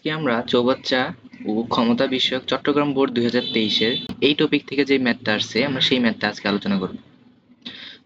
আজকে আমরা চৌবাচ্চা ও ক্ষমতা বিষয়ক চট্টগ্রাম বোর্ড দুই হাজার তেইশের এই টপিক থেকে যে ম্যাথটা আসছে, আমরা সেই ম্যাথটা আজকে আলোচনা করব।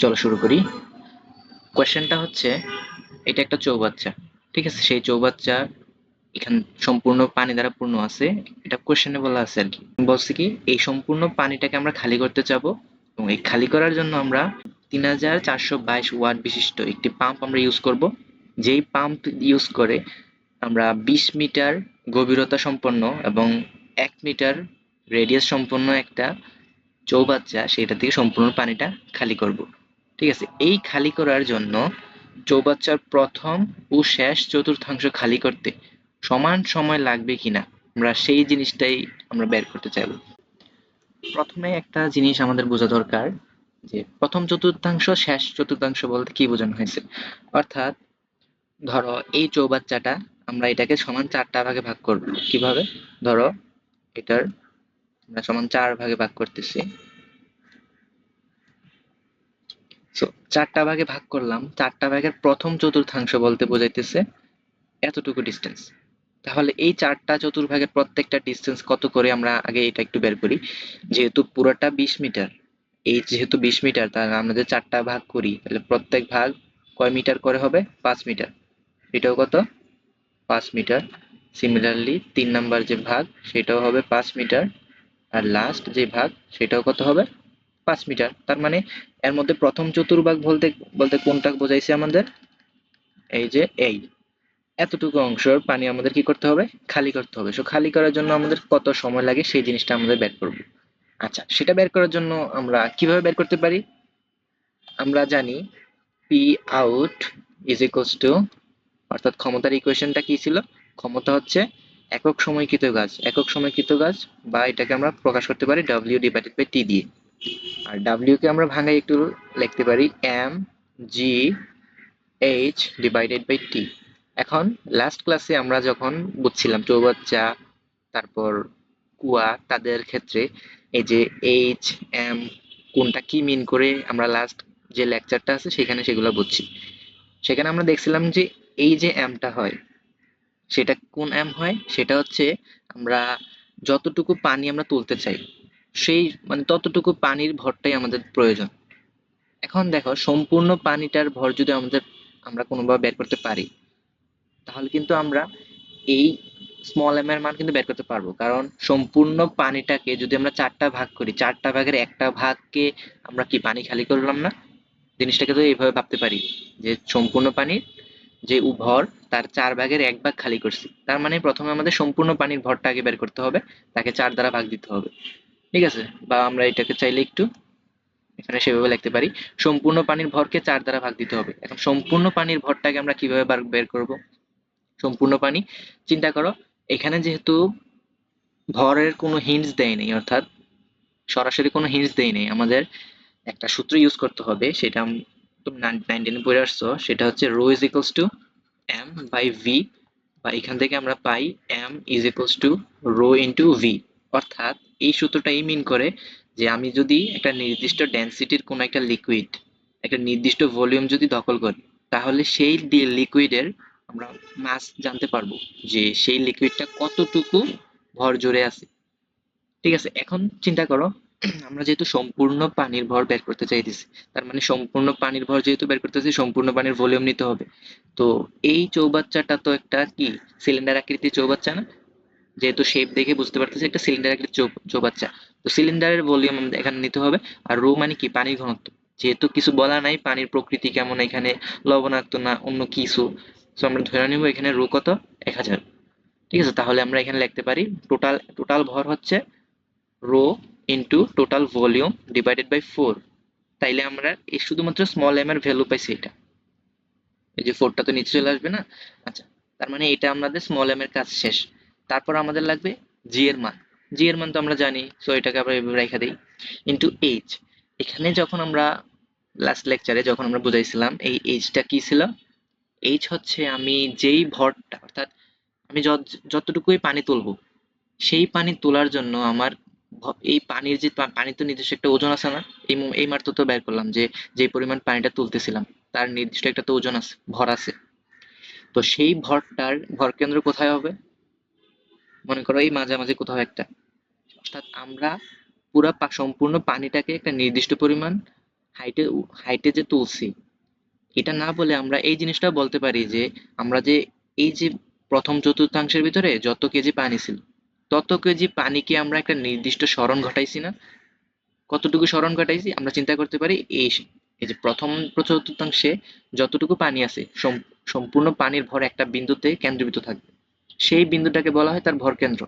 চলো শুরু করি। কোয়েশ্চেনটা হচ্ছে, এটা একটা চৌবাচ্চা, ঠিক আছে? সেই চৌবাচ্চা এখানে সম্পূর্ণ পানি দ্বারা পূর্ণ আছে, এটা কোয়েশ্চেনে বলা আছে আর কি। বলছে কি, এই সম্পূর্ণ পানিটাকে আমরা খালি করতে চাবো এবং এই খালি করার জন্য আমরা তিন হাজার চারশো বাইশ ওয়াট বিশিষ্ট একটি পাম্প আমরা ইউজ করব। যেই পাম্প ইউজ করে আমরা বিশ মিটার গভীরতা সম্পন্ন এবং এক মিটার রেডিয়াস সম্পন্ন একটা চৌবাচ্চা সেটা থেকে সম্পূর্ণ পানিটা খালি করব। ঠিক আছে? এই খালি করার জন্য চৌবাচ্চার প্রথম ও শেষ চতুর্থাংশ খালি করতে সমান সময় লাগবে কিনা আমরা সেই জিনিসটাই আমরা বের করতে চাইব। প্রথমে একটা জিনিস আমাদের বোঝা দরকার যে প্রথম চতুর্থাংশ, শেষ চতুর্থাংশ বলতে কি বোঝানো হয়েছে? অর্থাৎ ধরো এই চৌবাচ্চাটা আমরা এটাকে সমান চারটা ভাগে ভাগ করব। কীভাবে? ধরো, এটার আমরা সমান চার ভাগে ভাগ করতেছি। চারটা ভাগে ভাগ করলাম। চারটা ভাগের প্রথম চতুর্থাংশ বলতে বোঝাইতেছে এতটুকু ডিস্টেন্স তাহলে এই চারটা চতুর্ভাগের প্রত্যেকটা ডিস্টেন্স কত করে আমরা আগে এটা একটু বের করি? যেহেতু পুরোটা বিশ মিটার, এই যেহেতু বিশ মিটার, তাহলে আমরা যে চারটা ভাগ করি, তাহলে প্রত্যেক ভাগ কয় মিটার করে হবে? পাঁচ মিটার। এটাও কত? পাঁচ মিটার। সিমিলারলি তিন নাম্বার যে ভাগ, সেটাও হবে পাঁচ মিটার। আর লাস্ট যে ভাগ, সেটাও কত হবে? পাঁচ মিটার। তার মানে এর মধ্যে প্রথম চতুর্ভাগ বলতে বলতে কোনটা বোঝাইছে আমাদের? এই যে এই। এতটুকু অংশের পানি আমাদের কি করতে হবে? খালি করতে হবে। সো খালি করার জন্য আমাদের কত সময় লাগে? সেই জিনিসটা আমাদের বের করব। আচ্ছা সেটা বের করার জন্য আমরা কীভাবে বের করতে পারি? আমরা জানি P out is equals to অর্থাৎ ক্ষমতার ইকুয়েশনটা কি ছিল? ক্ষমতা হচ্ছে একক সময়কৃত গাছ। একক সময়কৃত গাছ বা এটাকে আমরা প্রকাশ করতে পারি ডাব্লিউ ডিভাইডেড বাই টি দিয়ে। আর ডাব্লিউ কে আমরা ভাঙাই একটু লিখতে পারি M G H divided by T এখন লাস্ট ক্লাসে আমরা যখন বুঝছিলাম চৌবাচ্চা, তারপর কুয়া, তাদের ক্ষেত্রে এই যে এইচ এম কোনটা কি মিন করে আমরা লাস্ট যে লেকচারটা আছে সেখানে সেগুলো বুঝছি। সেখানে আমরা দেখছিলাম যে এই যে অ্যামটা হয়, সেটা কোন অ্যাম হয়? সেটা হচ্ছে আমরা যতটুকু পানি আমরা তুলতে চাই, সেই মানে ততটুকু পানির ভরটাই আমাদের প্রয়োজন। এখন দেখো, সম্পূর্ণ পানিটার ভর যদি আমাদের আমরা কোনোভাবে বের করতে পারি, তাহলে কিন্তু আমরা এই স্মল এম এর মান কিন্তু বের করতে পারব। কারণ সম্পূর্ণ পানিটাকে যদি আমরা চারটা ভাগ করি, চারটা ভাগের একটা ভাগকে আমরা কি পানি খালি করলাম না? জিনিসটাকে তো এইভাবে ভাবতে পারি যে সম্পূর্ণ পানির যে ভর তার চার ভাগের এক ভাগ খালি করছি। তার মানে প্রথমে আমাদের সম্পূর্ণ পানির ভরটা আগে বের করতে হবে, তাকে চার দ্বারা ভাগ দিতে হবে। ঠিক আছে? বা আমরা এটাকে চাইলে একটু এখানে সেভাবে লিখতে পারি। সম্পূর্ণ পানির ভরকে চার দ্বারা ভাগ দিতে হবে। এখন সম্পূর্ণ পানির ভরটাকে আমরা কীভাবে বের করব? সম্পূর্ণ পানি, চিন্তা করো, এখানে যেহেতু ভরের কোনো হিন্টস দেয় নেই, অর্থাৎ সরাসরি কোনো হিন্টস দেয় নেই, আমাদের একটা সূত্র ইউজ করতে হবে, সেটা তুমি নাইনটিনে পড়ে আসছো, সেটা হচ্ছে rho is equals to M by V, বা এখান থেকে আমরা পাই M is equals to rho into V. অর্থাৎ এই সূত্রটা এই মিন করে যে আমি যদি একটা নির্দিষ্ট ডেন্সিটির কোনো একটা লিকুইড, একটা নির্দিষ্ট ভলিউম যদি দখল করি, তাহলে সেই লিকুইডের আমরা মাস জানতে পারব যে সেই লিকুইডটা কতটুকু ভর জুড়ে আছে। ঠিক আছে, এখন চিন্তা করো আমরা যেহেতু সম্পূর্ণ পানির ভর বের করতে চাইতেছি, তার মানে সম্পূর্ণ পানির ভর যেহেতু বের করতেছি, সম্পূর্ণ পানির ভলিউম নিতে হবে। তো এই চৌবাচ্চাটা তো একটা কি? সিলিন্ডার আকৃতির চৌবাচ্চা না? যেহেতু শেপ দেখে বুঝতে পারতেছি, একটা সিলিন্ডার আকৃতির চৌবাচ্চা। তো সিলিন্ডারের ভলিউম আমাদের এখানে নিতে হবে, আর রো মানে কি? পানির ঘনত্ব। যেহেতু কিছু বলা নাই, পানির প্রকৃতি কেমন, এখানে লবণাক্ত না অন্য কিছু। তো আমরা ধরে নিব এখানে রো কত? এক হাজার। ঠিক আছে, তাহলে আমরা এখানে লিখতে পারি টোটাল টোটাল ভর হচ্ছে rho into total volume divided by four তাইলে আমরা এই শুধুমাত্র স্মল এম এর ভ্যালু পাইছি এটা। এই যে ফোরটা তো নিচে চলে আসবে না? আচ্ছা তার মানে এটা আমাদের স্মল এম এর কাজ শেষ। তারপর আমাদের লাগবে জি এর মান। জি এর মান তো আমরা জানি সো এটাকে আমরা এভাবে রেখে দিই। ইন্টু এইচ এখানে যখন আমরা লাস্ট লেকচারে যখন আমরা বুঝাইছিলাম এই এইচটা কি ছিল এইচ হচ্ছে আমি যেই ভরটা, অর্থাৎ আমি যতটুকুই পানি তুলবো, সেই পানি তোলার জন্য আমার এই পানির যে পানির তো নিজস্ব একটা ওজন আছে না? এই এই মাত্র তো বের করলাম যে যে পরিমাণ পানিটা তুলতেছিলাম, তার নির্দিষ্ট একটা তো ওজন আছে, ভর আছে। তো সেই ভরটার, ভর কেন্দ্র কোথায় হবে? মনে করো এই মাঝামাঝি কোথাও একটা। অর্থাৎ আমরা পুরা সম্পূর্ণ পানিটাকে একটা নির্দিষ্ট পরিমাণ হাইটে হাইটে যে তুলছি, এটা না বলে আমরা এই জিনিসটা বলতে পারি যে, আমরা যে এই যে প্রথম চতুর্থাংশের ভিতরে যত কেজি পানি ছিল তত কেজি পানিকে আমরা একটা নির্দিষ্ট সরণ ঘটাইছি না। কতটুকু সরণ ঘটাইছি আমরা চিন্তা করতে পারি, এই এই যে প্রথম চতুর্থাংশে যতটুকু পানি আছে সম্পূর্ণ পানির ভর একটা বিন্দুতে কেন্দ্রীভূত থাকবে। সেই বিন্দুটাকে বলা হয় তার ভর কেন্দ্র।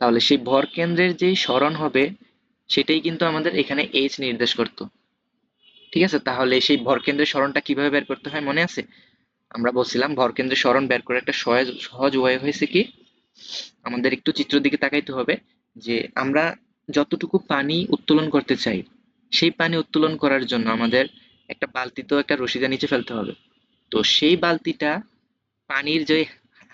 তাহলে সেই ভর কেন্দ্রের যেই সরণ হবে, সেটাই কিন্তু আমাদের এখানে এইচ নির্দেশ করতো। ঠিক আছে? তাহলে সেই ভর কেন্দ্রের সরণটা কীভাবে বের করতে হয় মনে আছে? আমরা বলছিলাম ভর কেন্দ্রের সরণ বের করে একটা সহজ সহজ উপায় হয়েছে কি? আমাদের একটু চিত্র দিকে তাকাইতে হবে যে আমরা যতটুকু পানি উত্তোলন করতে চাই, সেই পানি উত্তোলন করার জন্য আমাদের একটা বালতিতেও একটা রশিদা নিচে ফেলতে হবে। তো সেই বালতিটা পানির যে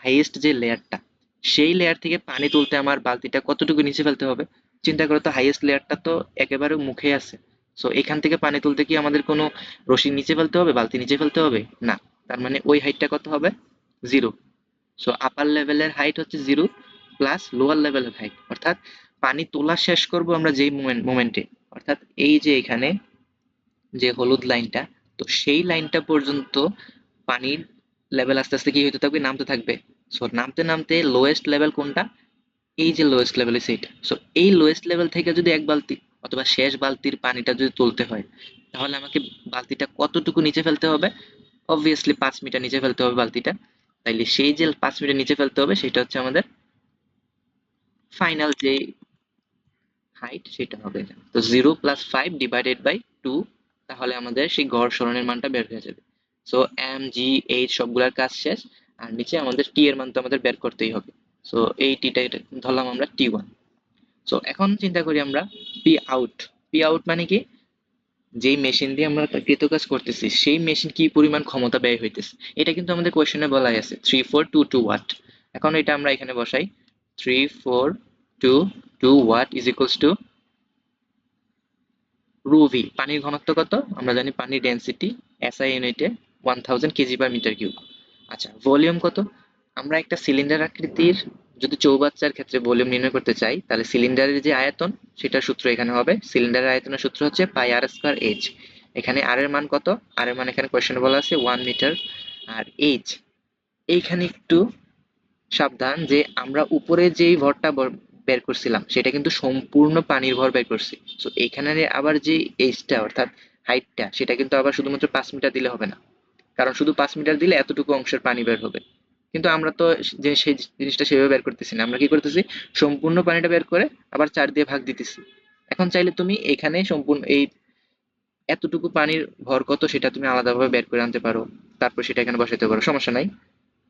হাইয়েস্ট যে লেয়ারটা, সেই লেয়ার থেকে পানি তুলতে আমার বালতিটা কতটুকু নিচে ফেলতে হবে? চিন্তা করো তো হাইয়েস্ট লেয়ারটা তো একেবারে মুখে আছে। সো এখান থেকে পানি তুলতে কি আমাদের কোনো রশি নিচে ফেলতে হবে, বালতি নিচে ফেলতে হবে? না। তার মানে ওই হাইটটা কত হবে? জিরো সো আপার লেভেলের হাইট হচ্ছে জিরো প্লাস লোয়ার লেভেলের হাইট অর্থাৎ পানি তোলা শেষ করব আমরা যেই মোমেন্টে অর্থাৎ এই যে এখানে যে হলুদ লাইনটা, তো সেই লাইনটা পর্যন্ত পানির লেভেল আস্তে আস্তে কি হতে থাকবে? নামতে থাকবে। সো নামতে নামতে লোয়েস্ট লেভেল কোনটা? এই যে লোয়েস্ট লেভেল সেইটা সো এই লোয়েস্ট লেভেল থেকে যদি এক বালতি অথবা শেষ বালতির পানিটা যদি তুলতে হয়, তাহলে আমাকে বালতিটা কতটুকু নিচে ফেলতে হবে? অবভিয়াসলি পাঁচ মিটার নিচে ফেলতে হবে বালতিটা। তাইলে সেই যে পাঁচ মিটার নিচে ফেলতে হবে, সেটা হচ্ছে আমাদের ফাইনাল যে হাইট সেটা হবে তো zero plus five divided by two তাহলে আমাদের সেই গড় সরণের মানটা বের হয়ে যাবে। সো এম জি এইচ সবগুলার কাজ শেষ, আর নিচে আমাদের টি এর মান তো আমাদের বের করতেই হবে। সো এই টিটা ধরলাম আমরা টি ওয়ান সো এখন চিন্তা করি আমরা পি আউট পি আউট মানে কি? যেই মেশিন দিয়ে আমরা কৃতকাজ করতেছি, সেই মেশিন কি পরিমাণ ক্ষমতা ব্যয় হইতেছে? এটা কিন্তু আমাদের কোয়েশ্চনে বলাই আছে। Three four two two watt এখন এটা আমরা এখানে বসাই। Three four two two watt is equals to rho V পানির ঘনত্ব কত? আমরা জানি পানির ডেন্সিটি এসআই ইউনিটে one thousand KG per metre cube আচ্ছা ভলিউম কত? আমরা একটা সিলিন্ডার আকৃতির যদি চৌবাচ্চার ক্ষেত্রে ভলিউম নির্ণয় করতে চাই, তাহলে সিলিন্ডারের যে আয়তন, সেটার সূত্র এখানে হবে। সিলিন্ডারের আয়তনের সূত্র হচ্ছে পাই আর স্কোয়ার এইচ এখানে আর এর মান কত? আর এর মান এখানে কোয়েশ্চেন বলা আছে ওয়ান মিটার আর এইচ এইখানে একটু সাবধান যে আমরা উপরে যেই ভরটা বের করছিলাম, সেটা কিন্তু সম্পূর্ণ পানির ভর বের করছি। তো এখানে আবার যে এইচটা অর্থাৎ হাইটটা সেটা কিন্তু আবার শুধুমাত্র পাঁচ মিটার দিলে হবে না। কারণ শুধু পাঁচ মিটার দিলে এতটুকু অংশের পানি বের হবে। কিন্তু আমরা তো যে সেই জিনিসটা সেভাবে বের করতেছি না। আমরা কি করতেছি? সম্পূর্ণ পানিটা বের করে আবার চার দিয়ে ভাগ দিতেছি। এখন চাইলে তুমি এখানে সম্পূর্ণ এই এতটুকু পানির ভর কত, সেটা তুমি আলাদাভাবে বের করে আনতে পারো। তারপর সেটা এখানে বসাতে পারো। সমস্যা নাই।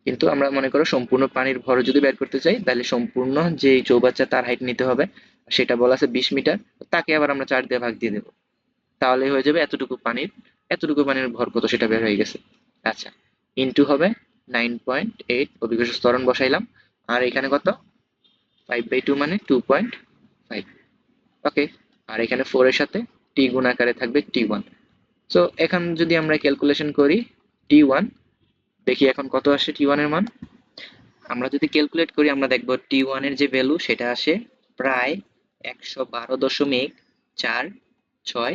কিন্তু আমরা মনে করো সম্পূর্ণ পানির ভর যদি বের করতে চাই, তাহলে সম্পূর্ণ যে চৌবাচ্চা তার হাইট নিতে হবে, সেটা বলা আছে বিশ মিটার, তাকে আবার আমরা চার দিয়ে ভাগ দিয়ে দেবো। তাহলে হয়ে যাবে এতটুকু পানির এতটুকু পানির ভর কত সেটা বের হয়ে গেছে। আচ্ছা ইনটু হবে নাইন পয়েন্ট এইট অভিকর্ষ স্তরণ বসাইলাম। আর এখানে কত? ফাইভ বাই টু মানে টু পয়েন্ট ফাইভ ওকে আর এখানে ফোর এর সাথে টি গুণ আকারে থাকবে টি ওয়ান সো এখন যদি আমরা ক্যালকুলেশন করি টি ওয়ান দেখি এখন কত আসে টি ওয়ানের মান। আমরা যদি ক্যালকুলেট করি, আমরা দেখব টি ওয়ানের যে ভ্যালু সেটা আসে প্রায় একশো বারো দশমিক চার ছয়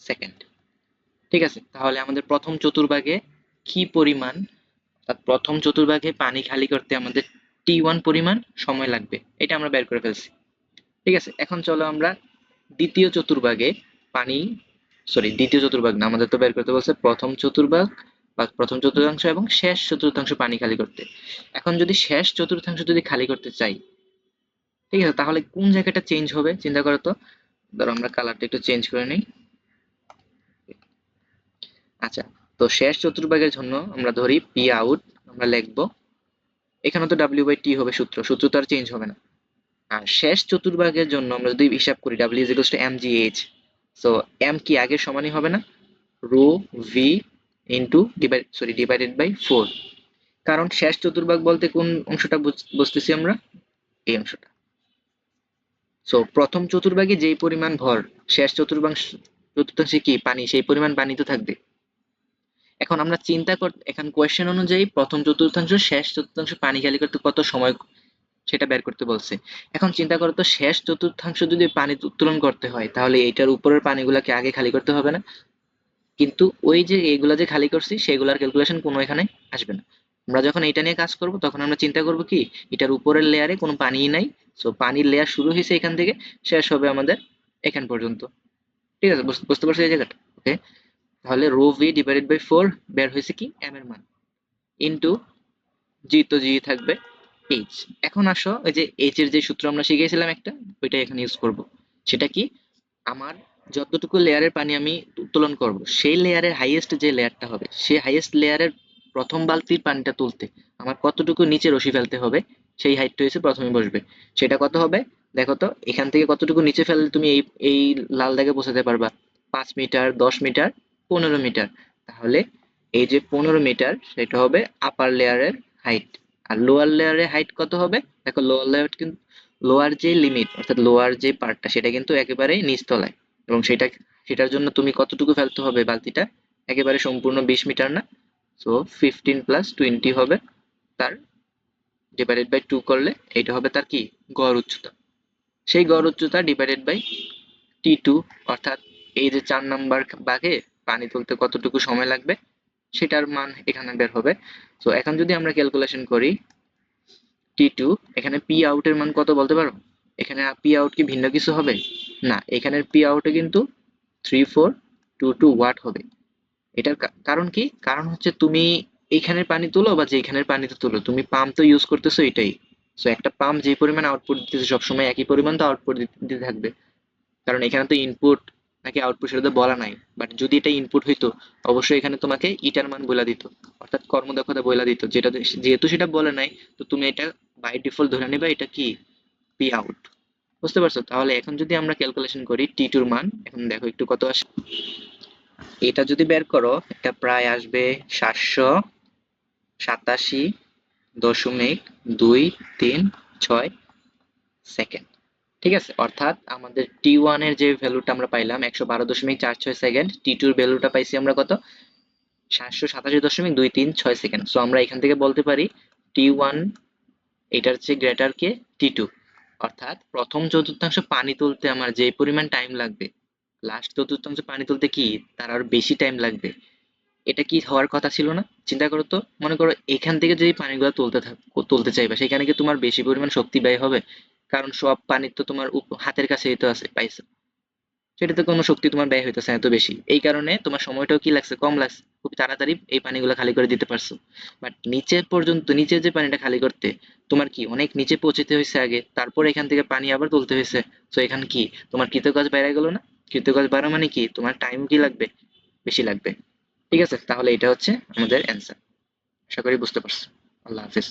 সেকেন্ড ঠিক আছে? তাহলে আমাদের প্রথম চতুর্ভাগে কি পরিমাণ প্রথম চতুর্ভাগে পানি খালি করতে আমাদের টি ওয়ান পরিমাণ সময় লাগবে, এটা আমরা বের করে ফেলছি। ঠিক আছে? এখন চলো আমরা দ্বিতীয় চতুর্ভাগে পানি সরি দ্বিতীয় চতুর্ভাগ না, আমাদের তো বের করতে বলছে প্রথম চতুর্ভাগ বা প্রথম চতুর্থাংশ এবং শেষ চতুর্থাংশ পানি খালি করতে। এখন যদি শেষ চতুর্থাংশ যদি খালি করতে চাই, ঠিক আছে, তাহলে কোন জায়গাটা চেঞ্জ হবে চিন্তা করো তো? ধরো আমরা কালারটা একটু চেঞ্জ করে নিই। আচ্ছা তো শেষ চতুর্ভাগের জন্য আমরা ধরি পি আউট আমরা লিখব, এখানে তো ডাব্লিউ বাই টি হবে সূত্র সূত্র তো আর চেঞ্জ হবে না। আর শেষ চতুর্ভাগের জন্য আমরা যদি হিসাব করি W is two M G H so M কি আগের সমানই হবে না? Rho V into divide sorry divided by four কারণ শেষ চতুর্ভাগ বলতে কোন অংশটা বুঝ- বুঝতেছি আমরা? এই অংশটা। সো প্রথম চতুর্ভাগে যেই পরিমাণ ভর, শেষ চতুর্ভাংশ চতুর্থাংশে কি? পানি, সেই পরিমাণ পানি তো থাকবে। এখন আমরা চিন্তা কর, এখন কোয়েশ্চেন অনুযায়ী প্রথম চতুর্থাংশ, শেষ চতুর্থাংশ পানি খালি করতে কত সময় সেটা বের করতে বলছে। এখন চিন্তা করো তো, শেষ চতুর্থাংশ যদি পানি উত্তোলন করতে হয়, তাহলে এইটার উপরের পানিগুলোকে আগে খালি করতে হবে না? কিন্তু ওই যে এগুলা যে খালি করছি, সেগুলার ক্যালকুলেশন কোনো এখানে আসবে না। আমরা যখন এটা নিয়ে কাজ করব, তখন আমরা চিন্তা করব কি, এটার উপরের লেয়ারে কোনো পানি নাই। সো পানির লেয়ার শুরু হয়েছে এখান থেকে, শেষ হবে আমাদের এখান পর্যন্ত। ঠিক আছে? বুঝ- বুঝতে পারছ এই জায়গাটা? ওকে তাহলে rho V divided by four বের হয়েছে কি? এম এর মান। ইনটু জি তো জি থাকবে এইচ এখন আসো ওই যে এইচ এর যে সূত্র আমরা শিখেছিলাম একটা ওইটা এখানে ইউজ করব। সেটা কি? আমার যতটুকু লেয়ারের পানি আমি উত্তোলন করব, সেই লেয়ারের হাইয়েস্ট যে লেয়ারটা হবে, সেই হাইয়েস্ট লেয়ারের প্রথম বালতির পানিটা তুলতে আমার কতটুকু নিচে রশি ফেলতে হবে, সেই হাইটটা হচ্ছে প্রথমে বসবে। সেটা কত হবে? দেখো তো, এখান থেকে কতটুকু নিচে ফেললে তুমি এই এই লাল দাগে পৌঁছাতে পারবা? পাঁচ মিটার, দশ মিটার, পনেরো মিটার। তাহলে এই যে পনেরো মিটার, সেটা হবে আপার লেয়ারের হাইট আর লোয়ার লেয়ারের হাইট কত হবে? দেখো লোয়ার লেয়ার কিন্তু লোয়ার যে লিমিট অর্থাৎ লোয়ার যে পার্টটা সেটা কিন্তু একেবারেই নিচতলায়। এবং সেটা, সেটার জন্য তুমি কতটুকু ফেলতে হবে বালতিটা? একেবারে সম্পূর্ণ বিশ মিটার না। সো ফিফটিন প্লাস টোয়েন্টি হবে তার ডিভাইডেড বাই টু করলে এটা হবে তার কি? গড় উচ্চতা। সেই গড় উচ্চতা ডিভাইডেড বাই টি টু অর্থাৎ এই যে চার নাম্বার বাঘে পানি তুলতে কতটুকু সময় লাগবে, সেটার মান এখানে বের হবে। তো এখন যদি আমরা ক্যালকুলেশন করি টি টু এখানে পি আউটের মান কত বলতে পারো? এখানে পি আউট কি ভিন্ন কিছু হবে? না, এখানের পি আউটে কিন্তু three four two two watt হবে। এটার কারণ কি? কারণ হচ্ছে তুমি এইখানের পানি তুলো বা যেখানের পানিতে তুলো। তুমি পাম্প তো ইউজ করতেছো এটাই। সো একটা পাম্প যে পরিমাণ আউটপুট দিতেছে, সবসময় একই পরিমাণ তো আউটপুট দিতে থাকবে। কারণ এখানে তো ইনপুট নাকি আউটপুট সেটা তো বলা নাই। বাট যদি এটা ইনপুট হইতো, অবশ্যই এখানে তোমাকে ইটার মান বলে দিত। অর্থাৎ কর্মদক্ষতা বলে দিত। যেটা যেহেতু সেটা বলে নাই, তো তুমি এটা বাই ডিফল্ট ধরে নিবা, এটা কি? পি আউট বুঝতে পারছ? তাহলে এখন যদি আমরা ক্যালকুলেশন করি টি টুর মান, এখন দেখো একটু কত আসে। এটা যদি বের করো, এটা প্রায় আসবে সাতশো সাতাশি দশমিক দুই তিন ছয় সেকেন্ড ঠিক আছে? অর্থাৎ আমাদের টি ওয়ানের যে ভ্যালুটা আমরা পাইলাম একশো বারো দশমিক চার ছয় সেকেন্ড টি টুর ভ্যালুটা পাইছি আমরা কত? সাতশো সাতাশি দশমিক দুই তিন ছয় সেকেন্ড সো আমরা এখান থেকে বলতে পারি টি ওয়ান এটার চেয়ে গ্রেটার কে টি টু অর্থাৎ প্রথম চতুর্থাংশ পানি তুলতে আমার যে পরিমাণ টাইম লাগবে লাস্ট চতুর্থাংশ পানি তুলতে কি তার আর বেশি টাইম লাগবে? এটা কি হওয়ার কথা ছিল না? চিন্তা করো তো, মনে করো এখান থেকে যদি পানিগুলো তুলতে থাক, তুলতে চাইবা, সেখানে কি তোমার বেশি পরিমাণ শক্তি ব্যয় হবে? কারণ সব পানি তো তোমার হাতের কাছেই তো আছে, পাইছো। সেটাতে কোনো শক্তি তোমার ব্যয় হইতেছে এত বেশি। এই কারণে তোমার সময়টাও কি লাগছে? কম লাগছে। খুব তাড়াতাড়ি এই পানিগুলো খালি করে দিতে পারছ। বাট নিচে পর্যন্ত নিচে যে পানিটা খালি করতে, তোমার কি অনেক নিচে পৌঁছতে হয়েছে আগে, তারপর এখান থেকে পানি আবার তুলতে হয়েছে। তো এখানে কি? তোমার কৃতকাজ বাইরে গেলো না? কৃতকাজ বাড়া মানে কি? তোমার টাইম কি লাগবে? বেশি লাগবে। ঠিক আছে? তাহলে এটা হচ্ছে আমাদের অ্যান্সার আশা করি বুঝতে পারছ। আল্লাহ হাফিজ।